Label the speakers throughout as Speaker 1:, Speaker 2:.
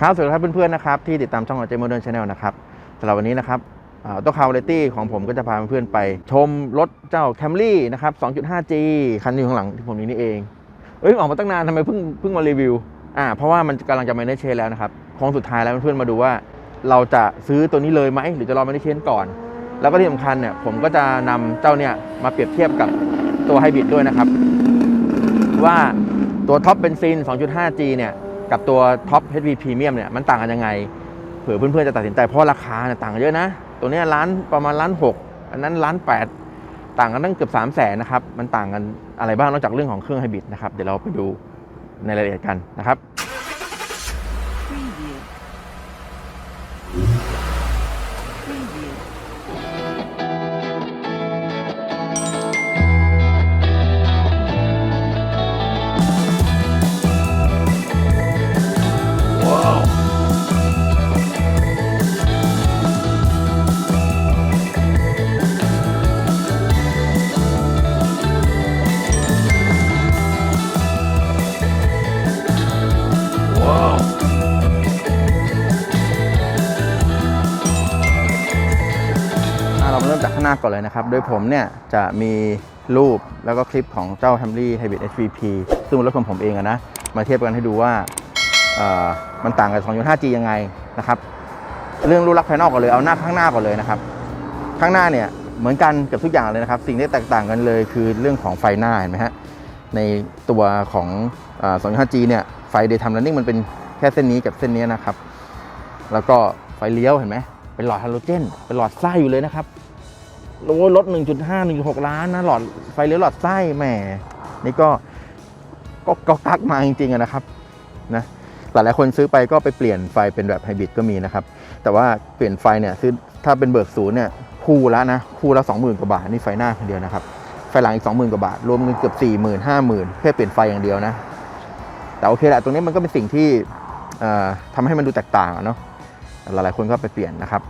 Speaker 1: ครับสวัสดีครับเพื่อนๆนะครับที่ติดตามช่องของเจมโมเดิร์นชาแนลนะครับสำหรับวันนี้นะครับตัวคาวเลตี้ของผมก็จะพาเพื่อนๆไป ชมรถเจ้า Camry นะครับ 2.5G คันนี้อยู่ข้างหลังที่ผมนี้นี่เองเอ้ยออกมาตั้งนานทำไมเพิ่งเพิ่งมารีวิวอ่าเพราะว่ามันกำลังจะมาในเชนแล้วนะครับโค้งสุดท้ายแล้วเพื่อนๆมาดูว่า เราจะซื้อตัวนี้เลยไหมหรือจะรอมาในเชนก่อน แล้วก็ที่สำคัญเนี่ยผมก็จะนำเจ้าเนี่ยมาเปรียบเทียบกับตัวไฮบริดด้วยนะครับ ว่าตัวท็อปเบนซิน 2.5G เนี่ย กับตัวท็อป HV Premium เนี่ยมันต่างกันยังไง เผื่อเพื่อนๆจะตัดสินใจเพราะราคาเนี่ยต่างกันเยอะนะ ตัวนี้ร้านประมาณร้านหกอันนั้นร้านแปดต่างกันตั้งเกือบ3 0 0แสนนะครับ มันต่างกันอะไรบ้างนอกจากเรื่องของเครื่องไฮบริดนะครับ เดี๋ยวเราไปดูในรายละเอียดกันนะครับ ก่อนเลยนะครับ โดยผมเนี่ยจะมีรูปแล้วก็คลิปของเจ้า Camry Hybrid HVP ซึ่งรถของผมเองอะนะ มาเทียบกันให้ดูว่ามันต่างกับ 2.5G ยังไงนะครับ เรื่องรูปลักษณ์ภายนอกก่อนเลย เอาหน้าข้างหน้าก่อนเลยนะครับ ข้างหน้าเนี่ยเหมือนกันเกับทุกอย่างเลยนะครับ สิ่งที่แตกต่างกันเลยคือเรื่องของไฟหน้าเห็นไหมฮะ ในตัวของเอ่อ 2.5G เนี่ย ไฟ Daytime Running มันเป็นแค่เส้นนี้กับเส้นนี้นะครับ แล้วก็ไฟเลี้ยวเห็นไหมเป็นหลอดฮาโลเจน เป็นหลอดไส้อยู่เลยนะครับ โอ้ยรถ1.5 1.6 ล้านนะหลอดไฟเลี้ยวหลอดไส้แหมนี่ก็ก็ก็กักมาจริงๆนะครับนะหลายๆคนซื้อไปก็ไปเปลี่ยนไฟเป็นแบบไฮบริดก็มีนะครับ แต่ว่าเปลี่ยนไฟเนี่ยซื้อถ้าเป็นเบิกศูนย์เนี่ยคู่ละนะคู่ละ20,000กว่าบาทนี่ไฟหน้าคนเดียวนะครับไฟหลังอีก20,000กว่าบาทรวมเงินเกือบ40,000 50,000แค่เปลี่ยนไฟอย่างเดียวนะ แต่โอเคแหละตรงนี้มันก็เป็นสิ่งที่เอ่อทำให้มันดูแตกต่างเนาะหลายๆคนก็ไปเปลี่ยนนะครับ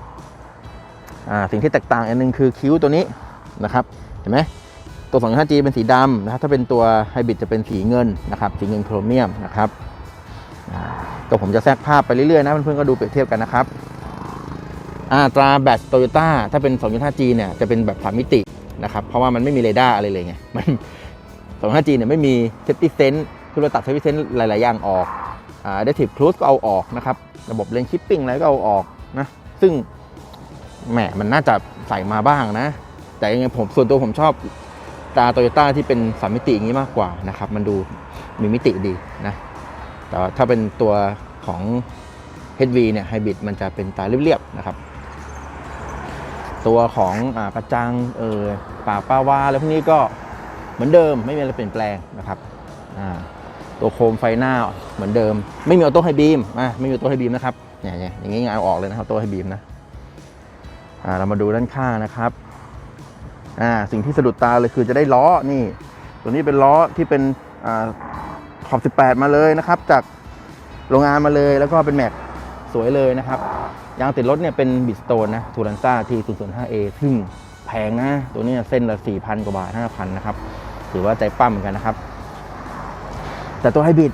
Speaker 1: สิ่งที่แตกต่างอันหนึงคือคิ้วตัวนี้นะครับเห็นไหมตัว 25G เป็นสีดำนะครับถ้าเป็นตัวไฮบริดจะเป็นสีเงินนะครับสีเงินโครเมียมนะครับก็ผมจะแทรกภาพไปเรื่อยๆนะเพื่อนๆก็ดูเปรียบเทียบกันนะครับอ่าตราแบตโตโยต้าถ้าเป็น 25G เนี่ยจะเป็นแบบสามมิตินะครับเพราะว่ามันไม่มีเรดาร์อะไรเลยไงมัน 25G เนี่ยไม่มีเซฟตี้เซน s ์คือเราตัดเซฟตี้เซน s ์หลายๆอย่างออกอ่า Adaptive Cruise ก็เอาออกนะครับระบบเลนคิปปิ้งอะไรก็เอาออกนะซึ่ง แหมมันน่าจะใส่มาบ้างนะ แต่ยังไงผมส่วนตัวผมชอบตาโตโยต้าที่เป็นสามมิติอย่างนี้มากกว่านะครับ มันดูมีมิติดีนะ แต่ว่าถ้าเป็นตัวของ HV เนี่ยไฮบริดมันจะเป็นตาเรียบๆนะครับ ตัวของอกระจังเออป่าป้าวาอะไรพวกนี้ก็เหมือนเดิมไม่มีอะไรเปลี่ยนแปลงนะครับตัวโคมไฟหน้าเหมือนเดิม ไม่มีออโต้ไฮบีมไม่มีออโต้ไฮบีมนะครับเนี่ยเนี่ยอย่างงี้งานเอาออกเลยนะครับออโต้ไฮบีมนะ เรามาดูด้านข้างนะครับสิ่งที่สะดุดตาเลยคือจะได้ล้อนี่ ตัวนี้เป็นล้อที่เป็นอขอบ 18 มาเลยนะครับ จากโรงงานมาเลยแล้วก็เป็นแม็กสวยเลยนะครับยางติดรถเนี่ยเป็นบิสโตนนะทูรันซ่าที่ 005A ซึ่งแพงนะ ตัวนี้เส้นละ 4,000 กว่าบาท 5,000 นะครับ ถือว่าใจปั้มเหมือนกันนะครับ แต่ตัวไฮบริด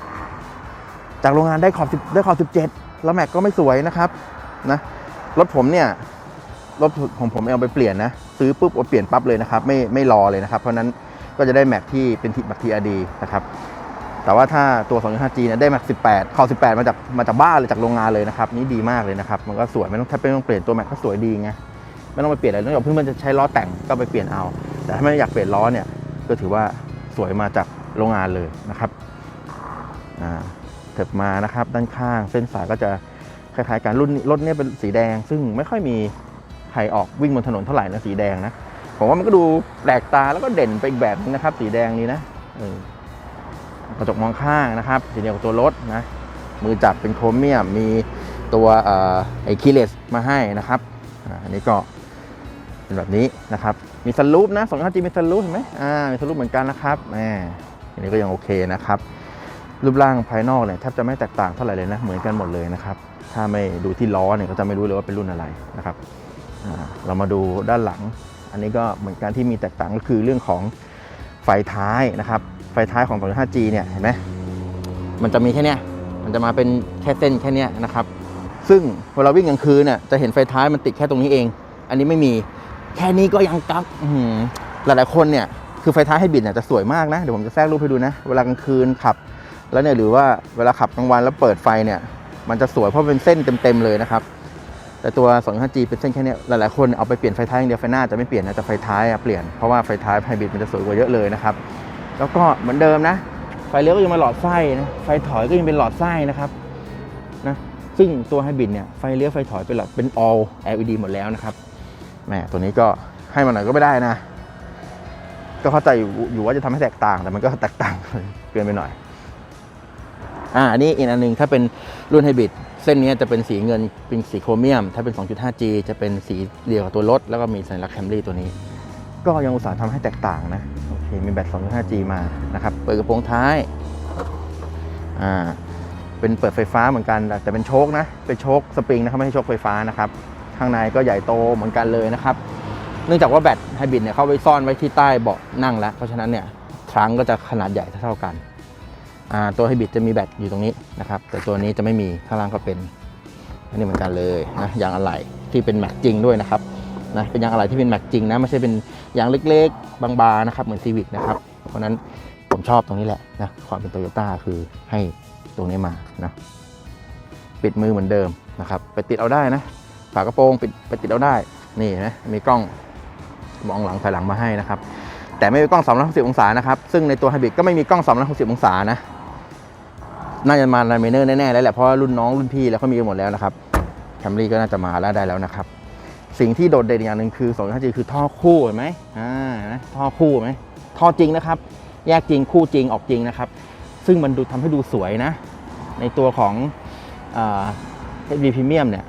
Speaker 1: จากโรงงานได้ขอบ 10 ได้ขอบ 17 แล้วแม็กก็ไม่สวยนะครับนะรถผมเนี่ย รถของผมเอาไปเปลี่ยนนะ ซื้อปุ๊บเอาเปลี่ยนปั๊บเลยนะครับ ไม่ไม่รอเลยนะครับ เพราะนั้นก็จะได้แม็กที่เป็นที่แม็กทีอาดีนะครับ แต่ว่าถ้าตัว 2.5G เนี่ยได้แม็ก18ขอบ18 มาจากมาจากบ้านเลยจากโรงงานเลยนะครับ นี่ดีมากเลยนะครับ มันก็สวยไม่ต้องถ้าไม่ต้องเปลี่ยนตัวแม็กก็สวยดีไง ไม่ต้องไปเปลี่ยนอะไรนอกจากเพื่อนมันจะใช้ล้อแต่งก็ไปเปลี่ยนเอา แต่ถ้าไม่อยากเปลี่ยนล้อเนี่ย ก็ถือว่าสวยมาจากโรงงานเลยนะครับอ่าเถิบมานะครับ ด้านข้างเส้นสายก็จะคล้ายๆกันรุ่นรถเนี่ยเป็นสีแดง ซึ่งไม่ค่อยมี ใครออกวิ่งบนถนนเท่าไหร่นะสีแดงนะผมว่ามันก็ดูแปลกตาแล้วก็เด่นไปอีกแบบนึงนะครับ สีแดงนี้นะกระจกมองข้างนะครับสีเดียวกับตัวรถนะมือจับเป็นโครเมียมมีตัวเอ่อไอคีเลสมาให้นะครับอันนี้ก็เป็นแบบนี้นะครับ มีสลูปนะสองห้าจีมีสลูปเห็นไหมอ่ามีสลูปเหมือนกันนะครับแหมอันนี้ก็ยังโอเคนะครับ รูปร่างภายนอกเนี่ยแทบจะไม่แตกต่างเท่าไหร่เลยนะ เหมือนกันหมดเลยนะครับ ถ้าไม่ดูที่ล้อเนี่ยก็จะไม่รู้เลยว่าเป็นรุ่นอะไรนะครับ เรามาดูด้านหลัง อันนี้ก็เหมือนกันที่มีแตกต่างก็คือเรื่องของไฟท้ายนะครับ ไฟท้ายของ 2.5G เนี่ยเห็นไหมมันจะมีแค่เนี้ยมันจะมาเป็นแค่เส้นแค่เนี้ยนะครับ ซึ่งเวลาวิ่งกลางคืนเนี่ยจะเห็นไฟท้ายมันติดแค่ตรงนี้เอง อันนี้ไม่มีแค่นี้ก็ยังกักอื้อหือหลายคนเนี่ยคือไฟท้ายให้บิดเนี่ยจะสวยมากนะเดี๋ยวผมจะแทรกรูปให้ดูนะ เวลากลางคืนขับ แล้วเนี่ยหรือว่าเวลาขับกลางวันแล้วเปิดไฟเนี่ย มันจะสวยเพราะเป็นเส้นเต็มๆเลยนะครับ แต่ตัว 25G เป็นเส้นแค่นี้หลายๆ คนเอาไปเปลี่ยนไฟท้ายอย่างเดียวไฟหน้าจะไม่เปลี่ยนนะแต่ไฟท้ายเปลี่ยนเพราะว่าไฟท้ายไฮบริดมันจะสวยกว่าเยอะเลยนะครับแล้วก็เหมือนเดิมนะ ไฟเลี้ยวก็ยังเป็นหลอดไส้นะไฟถอยก็ยังเป็นหลอดไส้นะครับนะซึ่งตัวไฮบริดเนี่ยไฟเลี้ยวไฟถอยเป็นหลอดเป็น all LED หมดแล้วนะครับแหมตัวนี้ก็ให้มาหน่อยก็ไม่ได้นะ ก็เข้าใจอยู่ว่าจะทำให้แตกต่าง แต่มันก็แตกต่างเกินไปหน่อยอ่านนี้อีกอันหนึ่งถ้าเป็นรุ่นไฮบริด เส้นนี้จะเป็นสีเงินเป็นสีโครเมียม ถ้าเป็น 2.5G จะเป็นสีเดียวกับตัวรถ แล้วก็มีสัญลักษณ์แคมรี่ตัวนี้ ก็ยังอุตส่าห์ทำให้แตกต่างนะโอเคมีแบต 2.5G มานะครับเปิดกระโปรงท้ายอ่าเป็นเปิดไฟฟ้าเหมือนกันแต่เป็นโชคนะเป็นโชคสปริงนะครับไม่ใช่โชคไฟฟ้านะครับข้างในก็ใหญ่โตเหมือนกันเลยนะครับ เนื่องจากว่าแบตไฮบริดเนี่ยเข้าไว้ซ่อนไว้ที่ใต้เบาะนั่งแล้ว เพราะฉะนั้นเนี่ยทรังก็จะขนาดใหญ่เท่ากัน ตัวไฮบริดจะมีแบตอยู่ตรงนี้นะครับแต่ตัวนี้จะไม่มีข้างล่างก็เป็นอันนี้เหมือนกันเลยนะยางอะไหล่ที่เป็นแม็กจริงด้วยนะครับนะเป็นยางอะไหล่ที่เป็นแม็กจริงนะไม่ใช่เป็นยางเล็กๆ บางๆนะครับเหมือนซีวิกนะครับเพราะฉะนั้นผมชอบตรงนี้แหละนะความเป็นโตโยต้าคือให้ตรงนี้มานะปิดมือเหมือนเดิมนะครับไปติดเอาได้นะฝากระโปรงปิดไปติดเอาได้นี่นะมีกล้องมองหลังถอยหลังมาให้นะครับแต่ไม่มีกล้อง 360 องศานะครับ ซึ่งในตัวไฮบริดก็ไม่มีกล้อง 360 องศานะ น่าจะมาในเมเนอร์แน่ๆแล้วแหละเพราะรุ่นน้องรุ่นพี่แล้วเขามีกันหมดแล้วนะครับแคมรี่ก็น่าจะมาแล้วได้แล้วนะครับ สิ่งที่โดดเด่นอย่างหนึ่งคือ 2.5G คือท่อคู่เห็นไหมอ่านะท่อคู่ไหมท่อจริงนะครับ แยกจริงคู่จริงออกจริงนะครับ ซึ่งมันดูทำให้ดูสวยนะ ในตัวของเอ่า HV Premium เนี่ย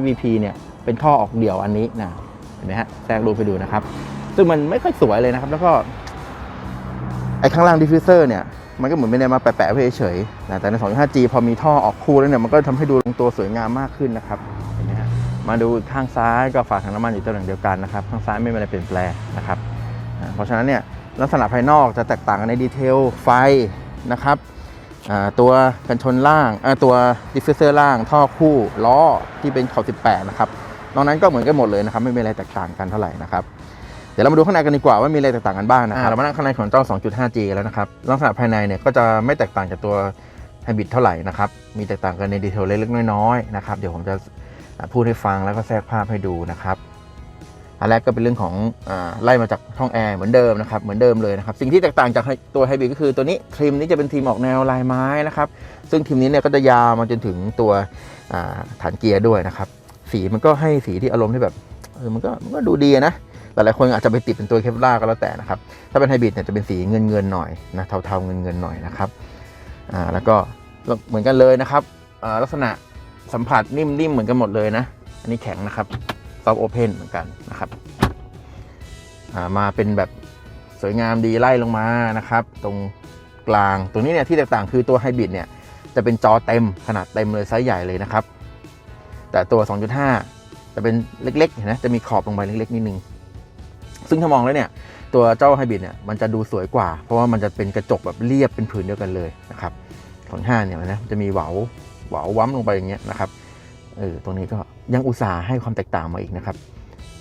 Speaker 1: HVP เนี่ยเป็นท่อออกเดี่ยวอันนี้นะเห็นไหมฮะแทรกรูปไปดูนะครับ ซึ่งมันไม่ค่อยสวยเลยนะครับ แล้วก็ไอ้ข้างล่างดิฟฟิวเซอร์เนี่ย มันก็เหมือนไม่ได้มาแปะๆไว้เฉยๆนะแต่ใน 2.5G พอมีท่อออกคู่แล้วเนี่ยมันก็ทำให้ดูลงตัวสวยงามมากขึ้นนะครับเห็นไหมฮะมาดูข้างซ้ายก็ฝาถังน้ำมันอยู่ตำแหน่งเดียวกันนะครับข้างซ้ายไม่มีอะไรเปลี่ยนแปลงนะครับเพราะฉะนั้นเนี่ยลักษณะภายนอกจะแตกต่างกันในดีเทลไฟนะครับตัวกันชนล่างตัวดิฟฟิวเซอร์ล่าง ท่อคู่ล้อที่เป็นขอบ18 นะครับนอกนั้นก็เหมือนกันหมดเลยนะครับ ไม่มีอะไรแตกต่างกันเท่าไหร่นะครับ ดี๋ยวเรามาดูข้างในกันดีกว่าว่ามีอะไรแตกต่างกันบ้างนะครับเรามานั่งข้างในของเจ้า 2.5G แล้วนะครับลักษณะภายในเนี่ยก็จะไม่แตกต่างจากตัวไฮบริดเท่าไหร่นะครับมีแตกต่างกันในดีเทลเล็กๆน้อยๆนะครับเดี๋ยวผมจะพูดให้ฟังแล้วก็แทรกภาพให้ดูนะครับอันแรกก็เป็นเรื่องของอาไล่มาจากช่องแอร์เหมือนเดิมนะครับเหมือนเดิมเลยนะครับสิ่งที่แตกต่างจากตัวไฮบริดก็คือตัวนี้ทริมนี้จะเป็นทริมออกแนวลายไม้นะครับซึ่งทริมนี้เนี่ยก็จะยาวมาจนถึงตัวอ่าฐานเกียร์ด้วยนะครับสีมันก็ให้สีที่อารมณ์ที่แบบเออมันก็มันก็ดูดีนะ หลายๆคนอาจจะไปติดเป็นตัวเคปลาก็แล้วแต่นะครับ ถ้าเป็นไฮบริดเนี่ยจะเป็นสีเงินเงินหน่อยนะเทาๆเงินเงินหน่อยนะครับอ่าแล้วก็เหมือนกันเลยนะครับอ่าลักษณะสัมผัสนิ่มๆเหมือนกันหมดเลยนะ อันนี้แข็งนะครับซอฟโอเพนเหมือนกันนะครับอ่ามาเป็นแบบสวยงามดีไล่ลงมานะครับ ตรงกลางตรงนี้เนี่ยที่แตกต่างคือตัวไฮบริดเนี่ยจะเป็นจอเต็มขนาดเต็มเลยไซส์ใหญ่เลยนะครับ แต่ตัว 2.5 จะเป็นเล็กๆนะจะมีขอบลงไปเล็กๆนิดนึง ซึ่งถ้ามองแล้วเนี่ยตัวเจ้าไฮบริดเนี่ยมันจะดูสวยกว่า เพราะว่ามันจะเป็นกระจกแบบเรียบเป็นผืนเดียวกันเลยนะครับของห้าเนี่ยนะจะมีเหวาเหวาวั้มลงไปอย่างเงี้ยนะครับเออตรงนี้ก็ยังอุตส่าห์ให้ความแตกต่างมาอีกนะครับ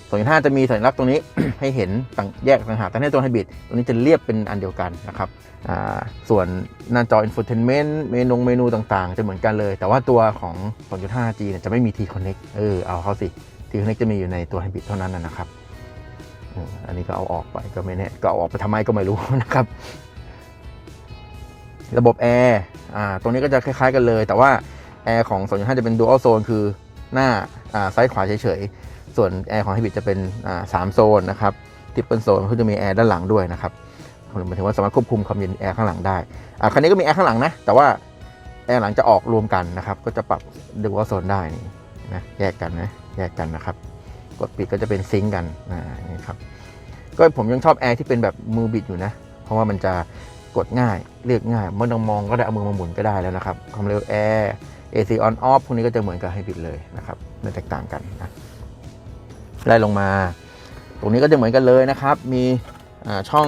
Speaker 1: ส่วนห้าจะมีสัญลักษณ์ตรงนี้ให้เห็นต่างแยกต่างหากแต่ในตัวไฮบริดตรงนี้จะเรียบเป็นอันเดียวกันนะครับอ่าส่วนหน้าจอ infotainment เมนูเมนูต่างๆ จะเหมือนกันเลย แต่ว่าตัวของ 2.5G เนี่ยจะไม่มี T Connect เออเอาเขาสิ T Connect จะมีอยู่ในตัวไฮบริดเท่านั้นนะครับ อันนี้ก็เอาออกไปก็ไม่แน่ก็เอาออกไปทำไมก็ไม่รู้นะครับ ระบบแอร์อ่าตรงนี้ก็จะคล้ายๆกันเลย แต่ว่าแอร์ของ2.5จะเป็น dual zone คือหน้าอ่าซ้ายขวาเฉยๆ ส่วนแอร์ของ Hybrid จะเป็นอ่าสามโซนนะครับ triple zone ก็จะมีแอร์ด้านหลังด้วยนะครับหมายถึงว่าสามารถควบคุมความเย็นแอร์ข้างหลังได้อ่าคันนี้ก็มีแอร์ข้างหลังนะ แต่ว่าแอร์หลังจะออกรวมกันนะครับ ก็จะปรับ dual zone ได้นี่นะแยกกันนะแยกกันนะครับ กดปิดก็จะเป็นซิงก์กันนี่ครับก็ผมยังชอบแอร์ที่เป็นแบบมือบิดอยู่นะ เพราะว่ามันจะกดง่ายเลือกง่ายไม่ต้องมองก็ได้เอามือมาหมุนก็ได้แล้วนะครับความเร็วแอร์ AC on off พวกนี้ก็จะเหมือนกับไฮบริดเลยนะครับไม่แตกต่างกันนะไล่ลงมา ตรงนี้ก็จะเหมือนกันเลยนะครับ มีช่อง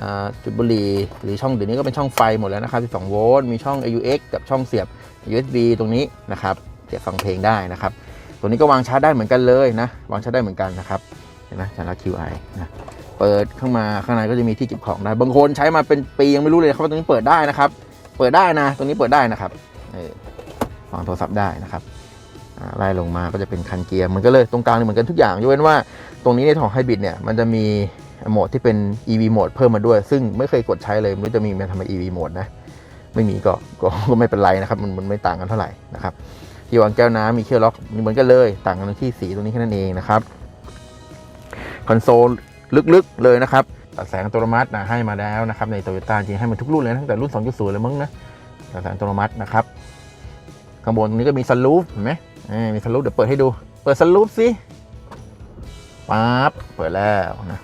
Speaker 1: อจุดบุหรี่หรือช่องเดี๋ยวนี้ก็เป็นช่องไฟหมดแล้วนะครับ12โวลต์มีช่อง AUX กับช่องเสียบ USB ตรงนี้นะครับเสียบฟังเพลงได้นะครับ ตัวนี้ก็วางชาร์จได้เหมือนกันเลยนะ วางชาร์จได้เหมือนกันนะครับ เห็นไหมชาร์จ QI นะ เปิดข้างมาข้างในก็จะมีที่เก็บของได้ บางคนใช้มาเป็นปียังไม่รู้เลยครับว่าตรงนี้เปิดได้นะครับ เปิดได้นะ ตรงนี้เปิดได้นะครับวางโทรศัพท์ได้นะครับไล่ลงมาก็จะเป็นคันเกียร์มือนกันเลยตรงกลางเหมือนกันทุกอย่างยกเว้นว่าตรงนี้ในของไฮบริดเนี่ยมันจะมีโหมดที่เป็น EV โหมดเพิ่มมาด้วย ซึ่งไม่เคยกดใช้เลยไม่รู้จะมีมันทำไม EV โหมดนะ ไม่มีก็ก็ก็ไม่เป็นไรนะครับ มันมันไม่ต่างกันเท่าไหร่นะครับ ที่วางแก้วน้ำมีเคี่ยวล็อกเหมือนกันเลย ต่างกันที่สีตรงนี้แค่นั้นเองนะครับคอนโซลลึกๆเลยนะครับตัดแสงอัตโนมัตินะให้มาแล้วนะครับในโตโยต้าจริงให้มาทุกรุ่นเลยตั้งแต่รุ่น 2.0 เลยมั้งนะตัดแสงอัตโนมัตินะครับข้างบนตรงนี้ก็มีสลูปเห็นไหมเอ้ยมีสลูปเดี๋ยวเปิดให้ดู เปิดสลูปสิปั๊บเปิดแล้วนะ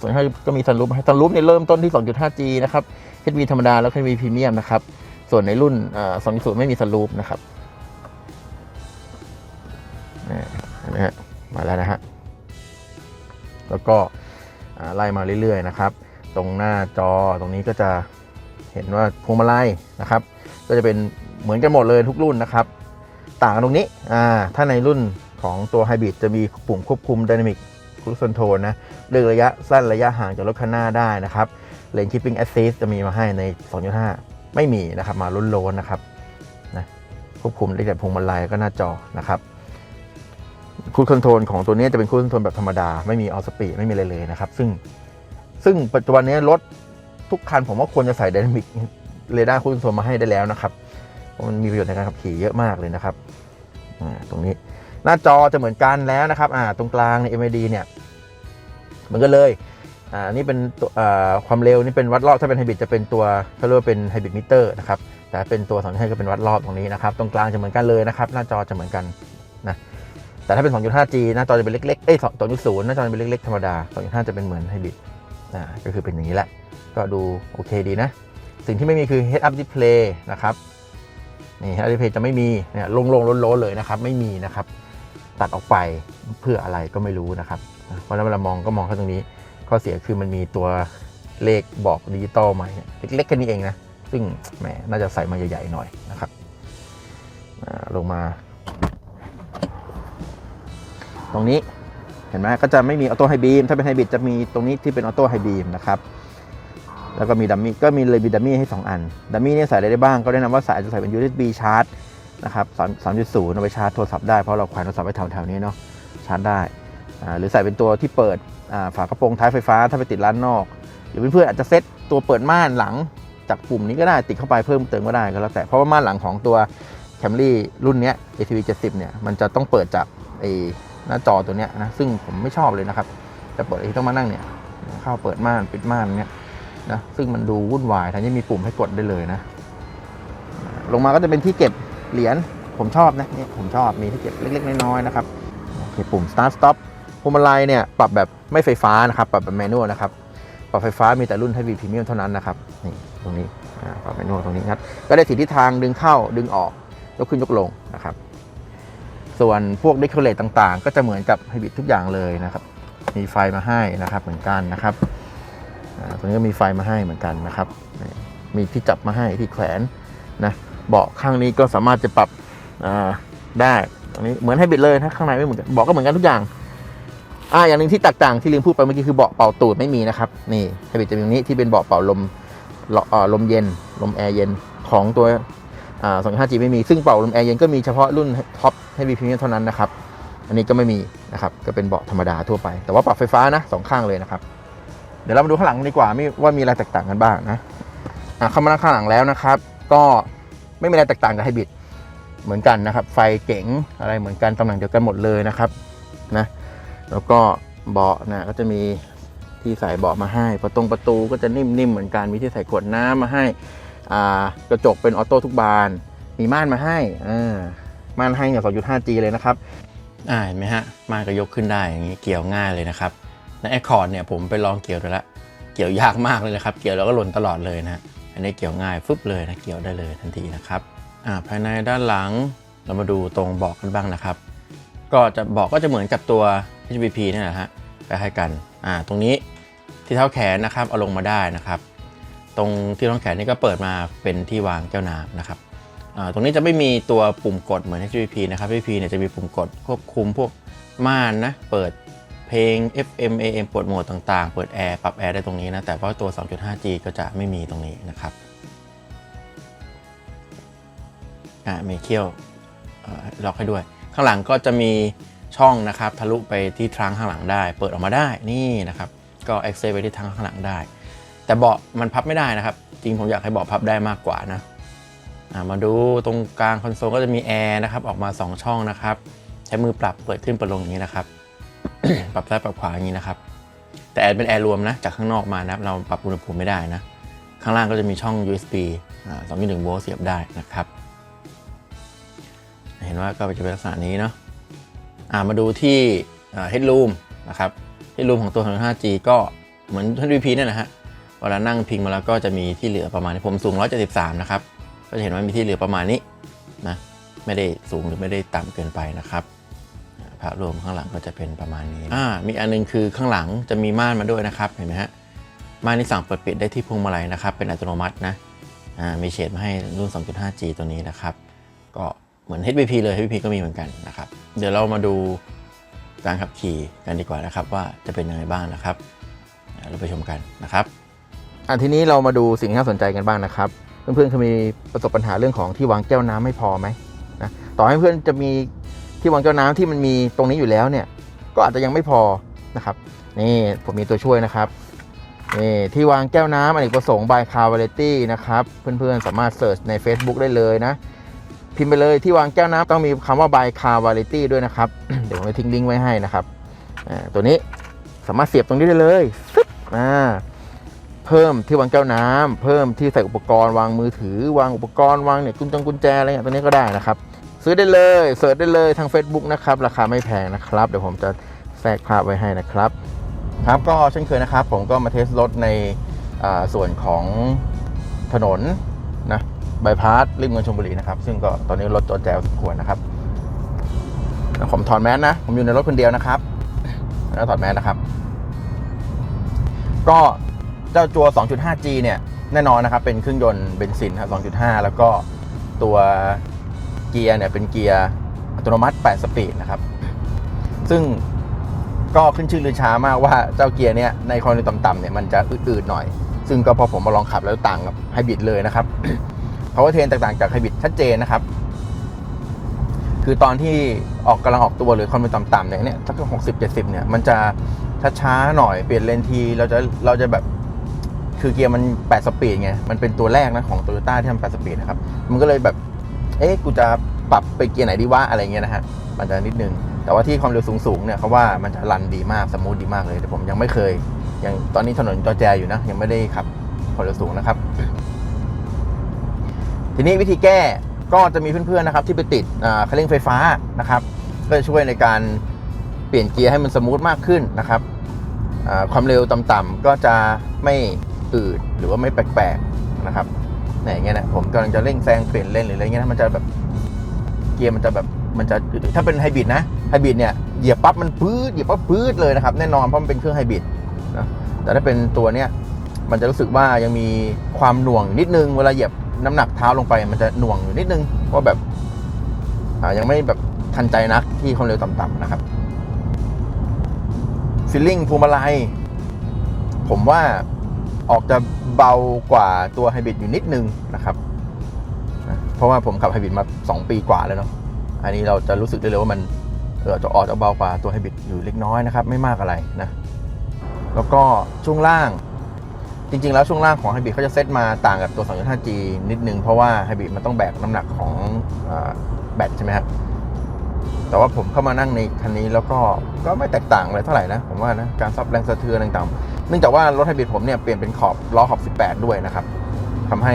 Speaker 1: ส่วนให้ก็มีสลูปให้สลูปเนี่ยเริ่มต้นที่ 2.5G นะครับ HV ธรรมดาแล้ว HV พรีเมียมนะครับ ส่วนในรุ่น2.0ไม่มีสลูปนะครับ เห็นไหมฮะมาแล้วนะฮะแล้วก็ไล่มาเรื่อยๆนะครับ ตรงหน้าจอตรงนี้ก็จะเห็นว่าพวงมาลัยนะครับ ก็จะเป็นเหมือนกันหมดเลยทุกรุ่นนะครับ ต่างตรงนี้ถ้าในรุ่นของตัวไฮบริดจะมีปุ่มควบคุม Dynamic Cruise Control นะเลือกระยะสั้นระยะห่างจากรถคันหน้าได้นะครับ Lane Keeping Assist จะมีมาให้ใน 2.5 ไม่มีนะครับ มาล้นๆนะครับนะควบคุมได้แต่พวงมาลัยก็หน้าจอนะครับ คูดคอนโทรลของตัวนี้จะเป็นคูดคอนโทรลแบบธรรมดา ไม่มีออสปีดไม่มีอะไรเลยนะครับ ซึ่งซึ่งปัจจุบันนี้รถทุกคันผมว่าควรจะใส่ Dynamic เรดาร์คูดคอนโทรลมาให้ได้แล้วนะครับมันมีประโยชน์ในการขับขี่เยอะมากเลยนะครับตรงนี้หน้าจอจะเหมือนกันแล้วนะครับตรงกลางใน MID เนี่ยเหมือนกันเลยอ่านี่เป็นตัวความเร็วนี่เป็นวัดรอบถ้าเป็นไฮบริดจะเป็นตัวเขาเรียกว่าเป็นไฮบริดมิเตอร์นะครับแต่เป็นตัวสองให้ก็เป็นวัดรอบตรงนี้นะครับ ตรงกลางจะเหมือนกันเลยนะครับ หน้าจอจะเหมือนกันนะ แต่ถ้าเป็น 2.5G หน้าจอจะเป็นเล็กๆเอ้ย2.0หน้าจอจะเป็นเล็กๆธรรมดา 2.5 จะเป็นเหมือนไฮบริดอ่าก็คือเป็นอย่างนี้แหละ ก็ดูโอเคดีนะ สิ่งที่ไม่มีคือ head up display นะครับนี่ head up display จะไม่มีเนี่ยลงๆล้นๆเลยนะครับ ไม่มีนะครับ ตัดออกไปเพื่ออะไรก็ไม่รู้นะครับ เพราะฉะนั้นเวลามองก็มองแค่ตรงนี้ ข้อเสียคือมันมีตัวเลขบอกดิจิตอลมาเนี่ยเล็กๆแค่นี้เองนะซึ่งแหมน่าจะใส่มาใหญ่ๆหน่อยนะครับลงมา ตรงนี้เห็นไหมก็จะไม่มีออโต้ไฮบีมถ้าเป็นไฮบริดจะมีตรงนี้ที่เป็นออโต้ไฮบีมนะครับแล้วก็มีดัมมี่ก็มีเลยมีดัมมี่ให้ 2 อันดัมมี่เนี่ยใส่อะไรได้บ้างก็แนะนำว่าใส่อาจจะใส่เป็น USB ชาร์จนะครับ3.0เอาไปชาร์จโทรศัพท์ได้เพราะเราแขวนโทรศัพท์ไว้แถวๆนี้เนาะชาร์จได้หรือใส่เป็นตัวที่เปิดฝากระโปรงท้ายไฟฟ้าถ้าไปติดร้านนอก หรือเพื่อนๆอาจจะเซตตัวเปิดม่านหลังจากปุ่มนี้ก็ได้ติดเข้าไปเพิ่มเติมก็ได้ก็แล้วแต่เพราะว่าม่านหลังของตัว Camry รุ่นนี้ ATV 70เนี่ยมันจะต้องเปิดจากไอ หน้าจอตัวเนี้ยนะซึ่งผมไม่ชอบเลยนะครับจะเปิดที่ต้องมานั่งเนี่ยเข้าเปิดม่านปิดม่านเนี้ยนะซึ่งมันดูวุ่นวายแทนที่มีปุ่มให้กดได้เลยนะ ลงมาก็จะเป็นที่เก็บเหรียญผมชอบนะนี่ผมชอบมีที่เก็บเล็ก ๆ น้อยๆนะครับโอเคปุ่ม start stop พวงมาลัยเนี่ยปรับแบบไม่ไฟฟ้านะครับปรับแบบแมนนวลนะครับปรับไฟฟ้ามีแต่รุ่น Heavy Premium เท่านั้นนะครับนี่ตรงนี้ปรับแมนนวลตรงนี้งัดก็ได้สีทิศทางดึงเข้าดึงออกยกขึ้นยกลงนะครับ ส่วนพวกเดคอเรทต่างๆ ก็จะเหมือนกับไฮบริดทุกอย่างเลยนะครับ มีไฟมาให้นะครับเหมือนกันนะครับอ่าตรงนี้ก็มีไฟมาให้เหมือนกันนะครับ มีที่จับมาให้ที่แขวนนะเบาะข้างนี้ก็สามารถจะปรับอ่าได้ตรงนี้เหมือนไฮบริดเลยนะข้างในไม่เหมือนกันเบาะก็เหมือนกันทุกอย่างอ่าอย่างหนึ่งที่แตกต่างที่ลืมพูดไปเมื่อกี้คือเบาะเป่าตูดไม่มีนะครับนี่ไฮบริดจะมีตรงนี้ที่เป็นเบาะเป่าลมลเอ่อลมเย็นลมแอร์เย็นของตัว 2.5G ไม่มี ซึ่งเป่าลมแอร์เย็นก็มีเฉพาะรุ่นท็อปให้มีพรีเมียมเท่านั้นนะครับ อันนี้ก็ไม่มีนะครับ ก็เป็นเบาะธรรมดาทั่วไป แต่ว่าปรับไฟฟ้านะสองข้างเลยนะครับ เดี๋ยวเรามาดูข้างหลังดีกว่ามีว่ามีอะไรแตกต่างกันบ้างนะอะเข้ามานั่งข้างหลังแล้วนะครับ ก็ไม่มีอะไรแตกต่างกับไฮบริดเหมือนกันนะครับ ไฟเก๋งอะไรเหมือนกันตำแหน่งเดียวกันหมดเลยนะครับนะแล้วก็เบาะนะก็จะมีที่ใส่เบาะมาให้ประตงประตูก็จะนิ่มๆเหมือนกันมีที่ใส่ขวดน้ำมาให้ กระจกเป็นออโต้ทุกบาน มีม่านมาให้ม่านให้กับ 2.5G เลยนะครับอ่าเห็นไหมฮะม่านก็ยกขึ้นได้อย่างนี้เกี่ยวง่ายเลยนะครับในแอคคอร์ดเนี่ยผมไปลองเกี่ยวดูแล้วเกี่ยวยากมากเลยนะครับ เกี่ยวแล้วก็หล่นตลอดเลยนะอันนี้เกี่ยวง่ายฟึบเลยนะเกี่ยวได้เลยทันทีนะครับอ่าภายในด้านหลังเรามาดูตรงเบาะกันบ้างนะครับ ก็จะเบาะก็จะเหมือนกับตัว HVP นี่แหละฮะคล้ายๆกันอ่าตรงนี้ที่เท้าแขนนะครับเอาลงมาได้นะครับ ตรงที่ท้องแขนนี่ก็เปิดมาเป็นที่วางแก้วน้ำนะครับตรงนี้จะไม่มีตัวปุ่มกดเหมือน HVP นะครับ HVP เนี่ยจะมีปุ่มกดควบคุมพวกม่านนะเปิดเพลง FM AM ปิดโหมดต่างๆ เปิดแอร์ปรับแอร์ได้ตรงนี้นะแต่ว่าตัว 2.5G ก็จะไม่มีตรงนี้นะครับอ่ามีเขี้ยวล็อกให้ด้วย ข้างหลังก็จะมีช่องนะครับ ทะลุไปที่ทรังข้างหลังได้ เปิดออกมาได้นี่นะครับ ก็ access ไปที่ทรังข้างหลังได้ แต่เบาะมันพับไม่ได้นะครับ จริงผมอยากให้เบาะพับได้มากกว่านะามาดูตรงกลางคอนโซลก็จะมีแอร์นะครับออกมา 2 ช่องนะครับ ใช้มือปรับเปิดขึ้นเปิดลงอย่างนี้นะครับ ปรับซ้ายปรับขวาอย่างนี้นะครับ แต่แอร์เป็นแอร์รวมนะจากข้างนอกมานะเราปรับอุณหภูมิไม่ได้นะ ข้างล่างก็จะมีช่อง USB อ่า2.1โวลต์เสียบได้นะครับ เห็นว่าก็จะเป็นลักษณะนี้เนาะามาดูที่เฮด room นะครับเฮด room ของตัว 5G ก็เหมือน HVP เนี่ยนะฮะ เวลานั่งพิงมาแล้วก็จะมีที่เหลือประมาณนี้ผมสูง 173 นะครับ ก็จะเห็นว่ามีที่เหลือประมาณนี้นะไม่ได้สูงหรือไม่ได้ต่ำเกินไปนะครับอ่าภาพรวมข้างหลังก็จะเป็นประมาณนี้อ่ามีอันนึงคือข้างหลังจะมีม่านมาด้วยนะครับเห็นไหมฮะม่านนี้สั่งเปิดปิดได้ที่พวงมาลัยนะครับ เป็นอัตโนมัตินะอ่ามีเฉดมาให้รุ่น 2.5G ตัวนี้นะครับ ก็เหมือน HVP เลย HVP ก็มีเหมือนกันนะครับ เดี๋ยวเรามาดูการขับขี่กันดีกว่านะครับ ว่าจะเป็นยังไงบ้างนะครับเราไปชมกันนะครับ อันทีนี้เรามาดูสิ่งที่น่าสนใจกันบ้างนะครับ เพื่อนๆเคยมีประสบปัญหาเรื่องของที่วางแก้วน้ำไม่พอไหมนะต่อให้เพื่อนจะมีที่วางแก้วน้ำที่มันมีตรงนี้อยู่แล้วเนี่ย ก็อาจจะยังไม่พอนะครับ นี่ผมมีตัวช่วยนะครับนี่ที่วางแก้วน้ำอเนกประสงค์ by Car Variety นะครับเพื่อนๆสามารถเสิร์ชใน Facebook ได้เลยนะ พิมพ์ไปเลยที่วางแก้วน้ำต้องมีคำว่า by Car Variety ด้วยนะครับ เดี๋ยวผมจะทิ้งลิงก์ไว้ให้นะครับอ่าตัวนี้สามารถเสียบตรงนี้ได้เลยฟึ๊บอ่า เพิ่มที่วางแก้วน้ำเพิ่มที่ใส่อุปกรณ์วางมือถือ วางอุปกรณ์วางเนี่ยกุญแจกุญแจอะไรเงี้ยตัวนี้ก็ได้นะครับ ซื้อได้เลยเสิร์ชได้เลยทาง Facebook นะครับราคาไม่แพงนะครับ เดี๋ยวผมจะแทรกภาพไว้ให้นะครับ ครับก็เช่นเคยนะครับ ผมก็มาเทสรถในส่วนของถนนนะบายพาสริมเมืองชลบุรีนะครับ ซึ่งก็ตอนนี้รถจอดแจวสมควรนะครับผมถอดแมสนะ ผมอยู่ในรถคนเดียวนะครับแล้วถอดแมสนะครับ ก็ เจ้าตัว 2.5G เนี่ยแน่นอนนะครับเป็นเครื่องยนต์เบนซินครับ2.5 แล้วก็ตัวเกียร์เนี่ยเป็นเกียร์อัตโนมัติ 8 สปีดนะครับ ซึ่งก็ขึ้นชื่อลือช้ามากว่าเจ้าเกียร์เนี่ยในความเร็วต่ำๆเนี่ยมันจะอืดๆหน่อย ซึ่งก็พอผมมาลองขับแล้วต่างกับไฮบริดเลยนะครับ power train แตกต่างจากไฮบริดชัดเจนนะครับ คือตอนที่ออกกำลังออกตัวหรือความเร็วต่ำๆเนี่ยเนี่ยสักหกสิบเจ็ดสิบเนี่ยมันจะช้าๆหน่อยเปลี่ยนเลนทีเราจะเราจะแบบ คือเกียร์มัน 8 สปีดไง มันเป็นตัวแรกนะของโตโยต้าที่ทำ8สปีดนะครับ มันก็เลยแบบ เอ๊ะ กูจะปรับไปเกียร์ไหนดีวะอะไรเงี้ยนะฮะ มันจะนิดนึง แต่ว่าที่ความเร็วสูงๆเนี่ยเขาว่ามันจะรันดีมาก สมูทดีมากเลย แต่ผมยังไม่เคยยังตอนนี้ถนนจอแจอยู่นะ ยังไม่ได้ขับความเร็วสูงนะครับ ทีนี้วิธีแก้ก็จะมีเพื่อนๆนะครับที่ไปติดอ่าคันเร่งไฟฟ้านะครับ ก็จะช่วยในการเปลี่ยนเกียร์ให้มันสมูทมากขึ้นนะครับความเร็วต่ำๆก็จะไม่ อืดหรือว่าไม่แปลกๆนะครับเนี่ยอย่างเงี้ยนะผมกำลังจะเร่งแซงเปลี่ยนเลนหรืออะไรเงี้ยนะมันจะแบบเกียร์มันจะแบบมันจะถ้าเป็นไฮบริดนะไฮบริดเนี่ยเหยียบปั๊บมันปื๊ดเหยียบปั๊บปื๊ดเลยนะครับแน่นอนเพราะมันเป็นเครื่องไฮบริดนะแต่ถ้าเป็นตัวเนี้ยมันจะรู้สึกว่ายังมีความหน่วงนิดนึงเวลาเหยียบน้ำหนักเท้าลงไป มันจะหน่วงอยู่นิดนึงว่าแบบอ่ายังไม่แบบทันใจนักที่ความเร็วต่ำๆนะครับฟิลลิ่งพวงมาลัยผมว่า ออกจะเบากว่าตัวไฮบริดอยู่นิดนึงนะครับ เพราะว่าผมขับไฮบริดมา 2 ปีกว่าแล้วเนาะ อันนี้เราจะรู้สึกได้เลยว่ามันเออจะออกจะเบากว่าตัวไฮบริดอยู่เล็กน้อยนะครับ ไม่มากอะไรนะ แล้วก็ช่วงล่าง จริง ๆ แล้วช่วงล่างของไฮบริดเขาจะเซตมาต่างกับตัว 2.5G นิดนึง เพราะว่าไฮบริดมันต้องแบกน้ำหนักของอแบตใช่ไหมครับแต่ว่าผมเข้ามานั่งในคันนี้แล้วก็ก็ไม่แตกต่างอะไรเท่าไหร่นะ ผมว่านะ การซับแรงสะเทือนต่าง นื่องจากว่ารถไฮบริดผมเนี่ยเปลี่ยนเป็นขอบล้อขอบ 18 ด้วยนะครับทำให้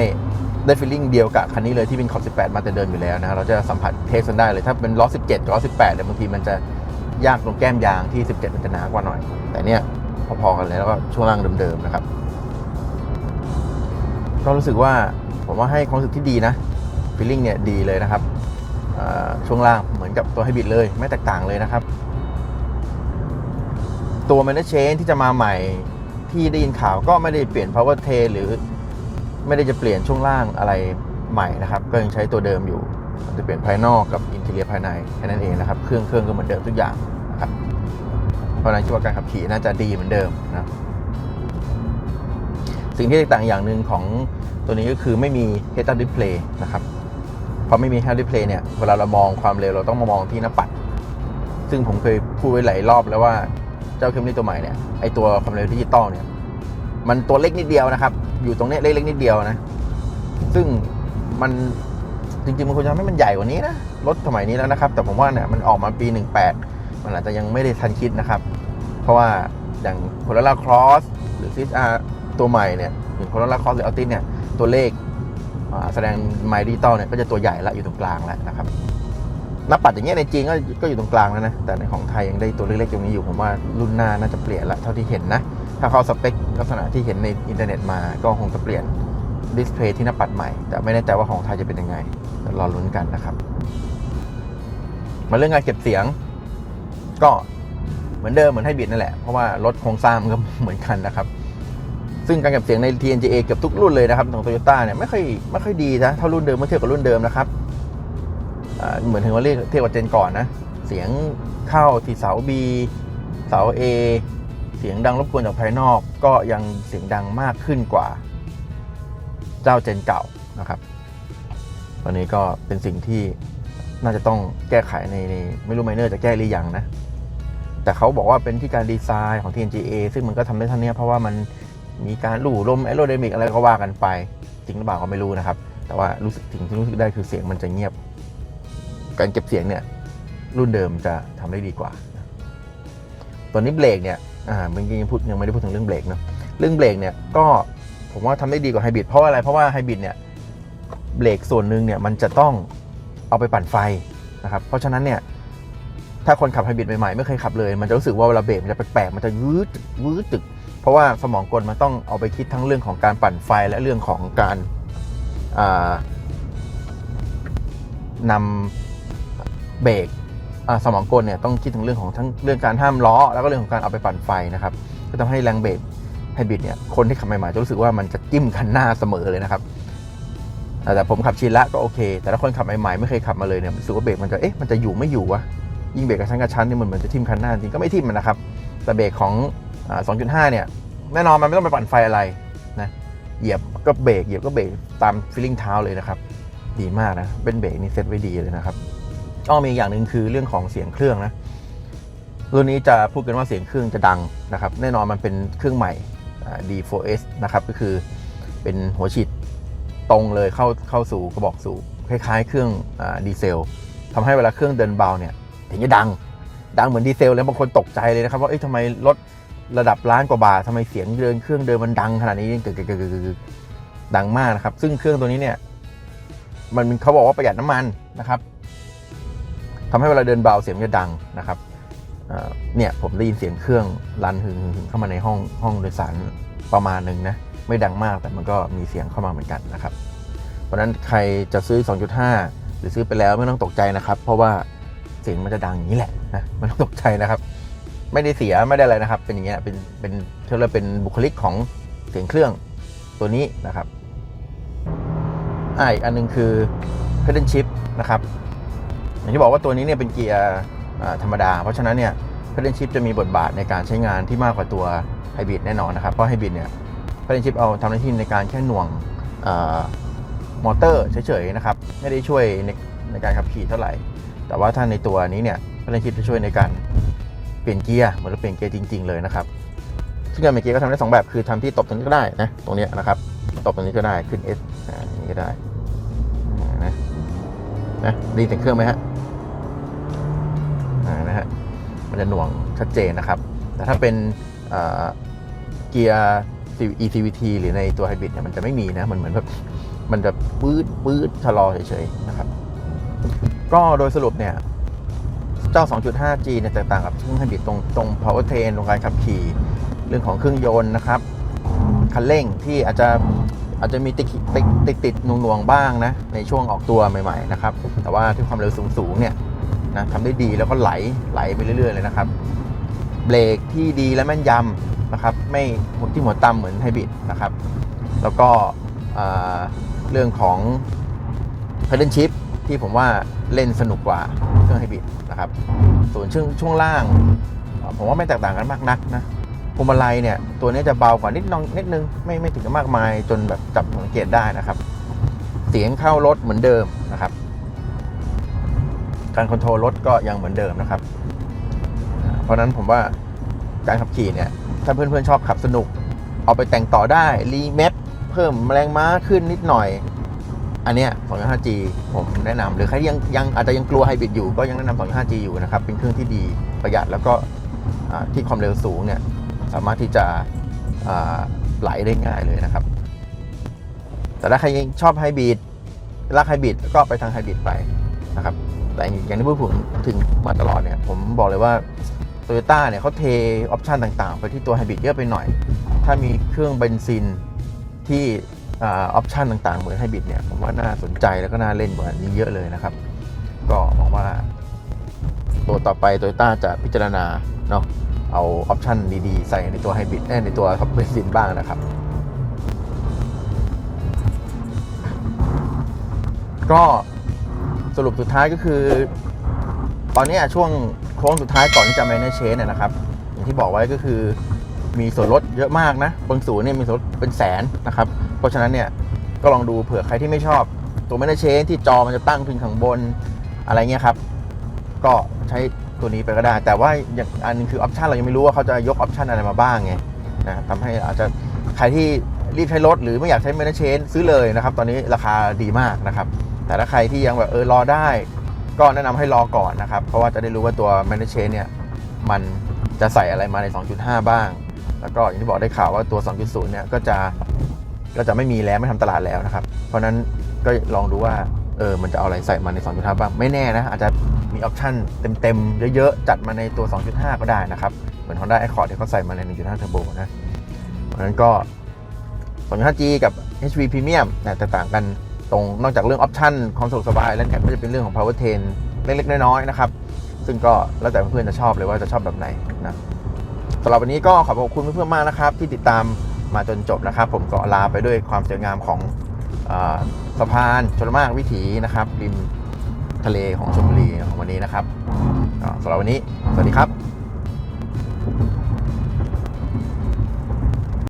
Speaker 1: ได้ฟีลลิ่งเดียวกับคันนี้เลยที่เป็นขอบ 18 มาแต่เดิมอยู่แล้วนะเราจะสัมผัสเทสกันได้เลยถ้าเป็นล้อ 17กับล้อ 18เนี่ยบางทีมันจะยากตรงแก้มยางที่ 17 มันจะหนากว่าหน่อย แต่เนี่ยพอๆกันเลยแล้วก็ช่วงล่างเดิมๆนะครับก็รู้สึกว่าผมว่าให้ความรู้สึกที่ดีนะฟีลลิ่งเนี่ยดีเลยนะครับช่วงล่างเหมือนกับตัวไฮบริดเลย ไม่แตกต่างเลยนะครับ ตัว m a n เชนที่จะมาใหม่ ที่ได้ยินข่าวก็ไม่ได้เปลี่ยน power t r a i หรือไม่ได้จะเปลี่ยนช่วงล่างอะไรใหม่นะครับ ก็ยังใช้ตัวเดิมอยู่จะเปลี่ยนภายนอกกับอินเท i รียภายในแค่นั้นเองนะครับ เครื่องเครื่องก็เหมือนเดิมทุกอย่างนะครับ เพราะฉะนั้นคิดว่าการขับขี่น่าจะดีเหมือนเดิมนะสิ่งที่แตกต่างอย่างหนึ่งของตัวนี้ก็คือไม่มี head up display นะครับพอไม่มี head up display เนี่ยเวลาเรามองความเร็วเราต้องมามองที่หน้าปัด ซึ่งผมเคยพูดไว้หลายรอบแล้วว่า เจ้าเคมรี่ตัวใหม่เนี่ยไอตัวความเร็วดิจิตอลเนี่ยมันตัวเล็กนิดเดียวนะครับ อยู่ตรงเนี้ยเล็กๆนิดเดียวนะ ซึ่งมันจริงๆมันควรจะให้มันใหญ่กว่านี้นะรถสมัยนี้แล้วนะครับ แต่ผมว่าเนี่ยมันออกมาปี 18 มันอาจจะยังไม่ได้ทันคิดนะครับ เพราะว่าอย่าง Corolla Cross หรือ CSR ตัวใหม่เนี่ยอย่าง Corolla Cross หรือ Altis เนี่ยตัวเลขแสดงไมล์ดิจิตอลเนี่ยก็จะตัวใหญ่ละอยู่ตรงกลางแล้วนะครับ หนับปัดอย่างเงี้ยในจีนก็ก็อยู่ตรงกลางแล้วนะ แต่ในของไทยยังได้ตัวเล็กๆตรงนี้อยู่ผมว่ารุ่นหน้าน่าจะเปลี่ยนละเท่าที่เห็นนะ ถ้าเขาสเปคลักษณะที่เห็นในอินเทอร์เน็ตมาก็คงจะเปลี่ยนดิสเพลย์ที่หน้าปัดใหม่ แต่ไม่แน่ใจว่าของไทยจะเป็นยังไงรอลุ้นกันนะครับ มาเรื่องการเก็บเสียง ก็เหมือนเดิมเหมือนให้บิดนั่นแหละ เพราะว่ารถโครงสร้างมันก็เหมือนกันนะครับ ซึ่งการเก็บเสียงใน TNGA เกือบทุกรุ่นเลยนะครับของ Toyota เนี่ยไม่ค่อยไม่ค่อยดีนะเท่ารุ่นเดิมเมื่อเทียบกับรุ่นเดิมนะครับ เหมือนถึงว่าเรียกเทียบกับเจนก่อนนะ เสียงเข้าที่เสา B เสา A เสียงดังรบกวนจากภายนอกก็ยังเสียงดังมากขึ้นกว่า เจ้าเจนเก่านะครับ ตอนนี้ก็เป็นสิ่งที่น่าจะต้องแก้ไขในในไม่รู้ไมเนอร์จะแก้หรือยังนะ แต่เขาบอกว่าเป็นที่การดีไซน์ของ TNGA ซึ่งมันก็ทำได้เท่านี้เพราะว่ามันมีการลู่ลมแอโรไดมิกอะไรก็ว่ากันไป จริงหรือเปล่าก็ไม่รู้นะครับ แต่ว่ารู้สึกถึงที่รู้สึกได้คือเสียงมันจะเงียบ การเก็บเสียงเนี่ยรุ่นเดิมจะทำได้ดีกว่าตัวนี้เบรกเนี่ยอ่าเมื่อกี้ยังพูดยังไม่ได้พูดถึงเรื่องเบรกเนอะเรื่องเบรกเนี่ยก็ผมว่าทำได้ดีกว่าไฮบริดเพราะอะไรเพราะว่าไฮบริดเนี่ยเบรกส่วนหนึ่งเนี่ยมันจะต้องเอาไปปั่นไฟนะครับเพราะฉะนั้นเนี่ยถ้าคนขับไฮบริดใหม่ๆไม่เคยขับเลย มันจะรู้สึกว่าเวลาเบรกมันจะแปลกๆมันจะวืดวืดตึก เพราะว่าสมองกลมันต้องเอาไปคิดทั้งเรื่องของการปั่นไฟและเรื่องของการอ่านำ เบรกสมองกลเนี่ยต้องคิดถึงเรื่องของทั้งเรื่องการห้ามล้อ แล้วก็เรื่องของการเอาไปปั่นไฟนะครับก็ทำให้แรงเบรกไฮบริดเนี่ยคนที่ขับใหม่ๆจะรู้สึกว่ามันจะจิ้มคันหน้าเสมอเลยนะครับแต่ผมขับชินละก็โอเค แต่ถ้าคนขับใหม่ๆไม่เคยขับมาเลยเนี่ยรู้สึกว่าเบรกมันจะเอ๊ะมันจะอยู่ไม่อยู่วะยิ่งเบรกกระชั้นกระชั้นเนี่ยมันเหมือนจะทิ่มคันหน้าจริงก็ไม่ทิ่มมันนะครับแต่เบรกของอ่า2.5 เนี่ยแน่นอนมันไม่ต้องไปปั่นไฟอะไรนะเหยียบก็เบรกเหยียบก็เบรกตามฟีลลิ่งเท้าเลยนะครับดีมากนะเป็นเบรกนี่เซ็ตไว้ดีเลยนะครับ อ้อมีอย่างหนึ่งคือเรื่องของเสียงเครื่องนะรุ่นนี้จะพูดกันว่าเสียงเครื่องจะดังนะครับ แน่นอนมันเป็นเครื่องใหม่ D4S นะครับก็คือเป็นหัวฉีดตรงเลยเข้าเข้าสู่กระบอกสูบคล้ายๆ เครื่องอดีเซลทำให้เวลาเครื่องเดินเบาเนี่ยถึงจะดัง ดังเหมือนดีเซลเลยบางคนตกใจเลยนะครับว่าเอ้ยทำไมรถระดับล้านกว่าบาททำไมเสียงเดินเครื่องเดินมันดังขนาดนี้กึกกึกกึกกึกกึกดังมากนะครับ ซึ่งเครื่องตัวนี้เนี่ยมันเขาบอกว่าประหยัดน้ำมันนะครับ ทำให้เวลาเดินเบาเสียงจะดังนะครับเนี่ยผมได้ยินเสียงเครื่องรันหึงหึงเข้ามาในห้องห้องโดยสารประมาณหนึ่งนะไม่ดังมากแต่มันก็มีเสียงเข้ามาเหมือนกันนะครับ เพราะนั้นใครจะซื้อ 2.5 หรือซื้อไปแล้วไม่ต้องตกใจนะครับ เพราะว่าเสียงมันจะดังอย่างนี้แหละนะไม่ต้องตกใจนะครับ ไม่ได้เสียไม่ได้อะไรนะครับ เป็นอย่างเงี้ยเป็นเป็นเท่าเรียกเป็นบุคลิกของเสียงเครื่องตัวนี้นะครับอ่าอีกอันหนึงคือ pedal shift นะครับ อย่างที่บอกว่าตัวนี้เนี่ยเป็นเกียร์ธรรมดา เพราะฉะนั้นเนี่ย pedal shift จะมีบทบาทในการใช้งานที่มากกว่าตัวไฮบริดแน่นอนนะครับ เพราะไฮบริดเนี่ย pedal shift เอาทำหน้าที่ในการแค่หน่วงอมอเตอร์เฉยๆนะครับ ไม่ได้ช่วยในในการขับขี่เท่าไหร่ แต่ว่าถ้าในตัวนี้เนี่ย pedal shift จะช่วยในการเปลี่ยนเกียร์เหมือนเราเปลี่ยนเกียร์จริง ๆเลยนะครับซึ่งการเปลี่ยนเกียร์ก็ทำได้สองแบบคือทำที่ตบตรงนี้ก็ได้นะตรงเนี้ยนะครับตบตรงนี้ก็ได้ขึ้น S อ่าอย่างนี้ก็ได้นะนะได้ยินเสียงเครื่องไหมฮะ นะฮะมันจะหน่วงชัดเจนนะครับ แต่ถ้าเป็นเกียร์ ECVT หรือในตัวไฮบริดเนี่ยมันจะไม่มีนะ มันเหมือนแบบมันจะปื๊ดปื๊ดชะลอเฉยๆนะครับ ก็โดยสรุปเนี่ย เจ้า 2.5G เนี่ยแตกต่างกับเครื่องไฮบริดตรงตรง power train ตรงการขับขี่ เรื่องของเครื่องยนต์นะครับ คันเร่งที่อาจจะอาจจะมีติดติดติดติดหน่วงๆบ้างนะ ในช่วงออกตัวใหม่ ๆ นะครับ แต่ว่าที่ความเร็วสูงๆเนี่ย นะทำได้ดีแล้วก็ไหลไหลไปเรื่อยๆเลยนะครับ เบรกที่ดีและแม่นยำนะครับ ไม่หมดที่หัวต่ำเหมือนไฮบริดนะครับ แล้วก็เรื่องของ pedal shift ที่ผมว่าเล่นสนุกกว่าเครื่องไฮบริดนะครับ ส่วนช่วงช่วงล่าง ผมว่าไม่แตกต่างกันมากนักนะพวงมาลัยเนี่ยตัวนี้จะเบากว่านิดนองนิดนึงไม่ไม่ถึงกับมากมายจนแบบจับสังเกตได้นะครับ เสียงเข้ารถเหมือนเดิมนะครับ การคอนโทรลรถก็ยังเหมือนเดิมนะครับ เพราะนั้นผมว่าการขับขี่เนี่ย ถ้าเพื่อนๆชอบขับสนุก เอาไปแต่งต่อได้ รีเมทเพิ่มแรงม้าขึ้นนิดหน่อย อันเนี้ย 2.5G ผมแนะนำหรือใครยังยังอาจจะยังกลัวไฮบริดอยู่ก็ยังแนะนำ 2.5G อยู่นะครับ เป็นเครื่องที่ดีประหยัดแล้วก็ที่ความเร็วสูงเนี่ย สามารถที่จะไหลได้ง่ายเลยนะครับ แต่ถ้าใครยังชอบไฮบริดรักไฮบริดก็ไปทางไฮบริดไปนะครับ แต่อย่างที่พูดผมถึงมาตลอดเนี่ยผมบอกเลยว่าโตโยต้าเนี่ยเขาเทออปชันต่างๆ ไปที่ตัวไฮบริดเยอะไปหน่อย ถ้ามีเครื่องเบนซินที่ออปชันต่างๆ เหมือนไฮบริดเนี่ยผมว่าน่าสนใจแล้วก็น่าเล่นกว่านี้เยอะเลยนะครับ ก็หวังว่าตัวต่อไปโตโยต้าจะพิจารณาเนาะเอาออปชันดีๆ ใส่ในตัวไฮบริดในตัวท็อปเบนซินบ้างนะครับ ก็ สรุปสุดท้ายก็คือ ตอนนี้ช่วงโค้งสุดท้ายก่อนที่จะ manage change เนี่ยนะครับ อย่างที่บอกไว้ก็คือมีส่วนลดเยอะมากนะบางศูนย์เนี่ยมีส่วนลดเป็นแสนนะครับ เพราะฉะนั้นเนี่ยก็ลองดูเผื่อใครที่ไม่ชอบ ตัว manage change ที่จอมันจะตั้งขึ้นข้างบนอะไรเงี้ยครับ ก็ใช้ตัวนี้ไปก็ได้ แต่ว่าอย่างอันนึงคือออปชันเรายังไม่รู้ว่าเขาจะยกออปชันอะไรมาบ้างไงนะทำให้อาจจะใครที่รีบใช้รถหรือไม่อยากใช้ manage change ซื้อเลยนะครับ ตอนนี้ราคาดีมากนะครับ แต่ถ้าใครที่ยังแบบเออรอได้ ก็แนะนำให้รอก่อนนะครับ เพราะว่าจะได้รู้ว่าตัว Manage เนี่ยมันจะใส่อะไรมาใน 2.5 บ้าง แล้วก็อย่างที่บอกได้ข่าวว่าตัว 2.0 เนี่ยก็จะก็จะไม่มีแล้วไม่ทำตลาดแล้วนะครับ เพราะนั้นก็ลองดูว่าเออมันจะเอาอะไรใส่มาใน 2.5 บ้าง ไม่แน่นะ อาจจะมีออปชั่นเต็มๆ เยอะๆ จัดมาในตัว 2.5 ก็ได้นะครับ เหมือน Honda Accord ที่เขาใส่มาใน 1.5 Turbo นะเพราะนั้นก็ 2.5G กับ HV Premium แตกต่างกัน ตรงนอกจากเรื่องออปชันความสะดวกสบายแล้วเนี่ยก็จะเป็นเรื่องของ power train เล็ก ๆ น้อยๆนะครับ ซึ่งก็แล้วแต่เพื่อนๆจะชอบเลยว่าจะชอบแบบไหนนะสำหรับวันนี้ก็ขอบคุณเพื่อนๆมากนะครับ ที่ติดตามมาจนจบนะครับ ผมก็ลาไปด้วยความสวยงามของอสะพานชลมากวิถีนะครับริมทะเลของชลบุรีของวันนี้นะครับสำหรับวันนี้ สวัสดีครับ